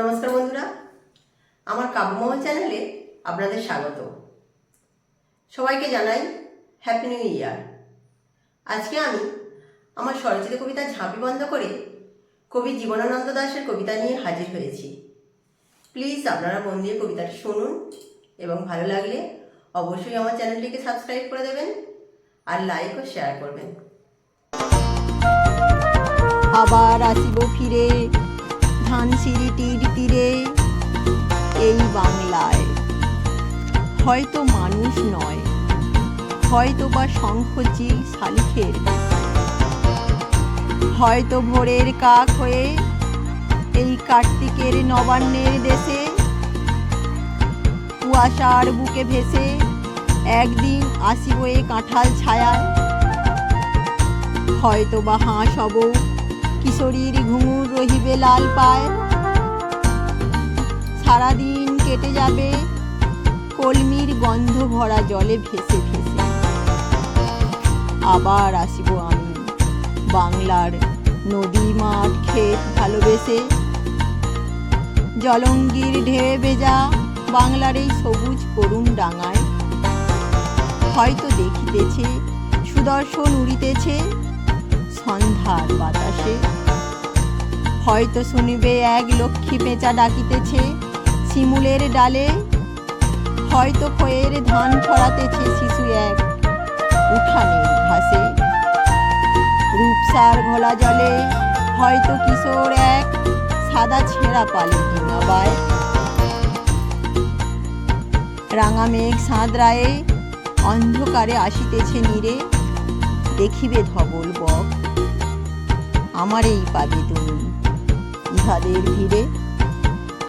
নমস্কার বন্ধুরা, আমার কাব্যমহল চ্যানেলে আপনাদের স্বাগত। সবাইকে জানাই হ্যাপি নিউ ইয়ার আজকে আমি আমার স্বরচিত কবিতা ঝাঁপি বন্ধ করে কবি জীবনানন্দ দাশের কবিতা নিয়ে হাজির হয়েছি। প্লিজ আপনারা মন দিয়ে কবিতাটি শুনুন এবং ভালো লাগলে অবশ্যই আমার চ্যানেলটিকে সাবস্ক্রাইব করে দেবেন আর লাইক ও শেয়ার করবেন। আবার আসিব ফিরে ধানসিঁড়িটির তীরে এই বাংলায়। হয়তো মানুষ নয় হয়তো বা শঙ্খচিল শালিখের হয়তো ভোরের কাক হয়ে এই কার্তিকের নবান্নের দেশে, কুয়াশার বুকে ভেসে একদিন আসিব এ কাঁঠাল ছায়ায়। হয়তো বা হাঁস হব কিশোরীর ঘুঙুর রহিবে লাল পায় সারাদিন কেটে যাবে, কলমির গন্ধ ভরা জলে ভেসে ভেসে। আবার আসিব আমি বাংলার নদী মাঠ ক্ষেত ভালোবেসে। জলঙ্গির ঢেবে ভেজা বাংলার এই সবুজ করুণ ডাঙায়। হয়তো দেখিতেছে, সুদর্শন উড়িতেছে সন্ধ্যার বাতাসে। হয়তো শুনিবে এক লক্ষ্মী পেঁচা ডাকিতেছে শিমুলের ডালে। হয়তো খয়ের ধান ছড়াতেছে শিশু এক উঠানের ঘাসে। রূপসার ঘোলা জলে হয়তো কিশোর এক সাদা ছেঁড়া পালে ডিঙাবায় রাঙা মেঘ সাঁতরায়ে অন্ধকারে আসিতেছে নীরে। দেখিবে ধবল বক, আমারেই পাবে তুমি। ইহাদের ভিড়ে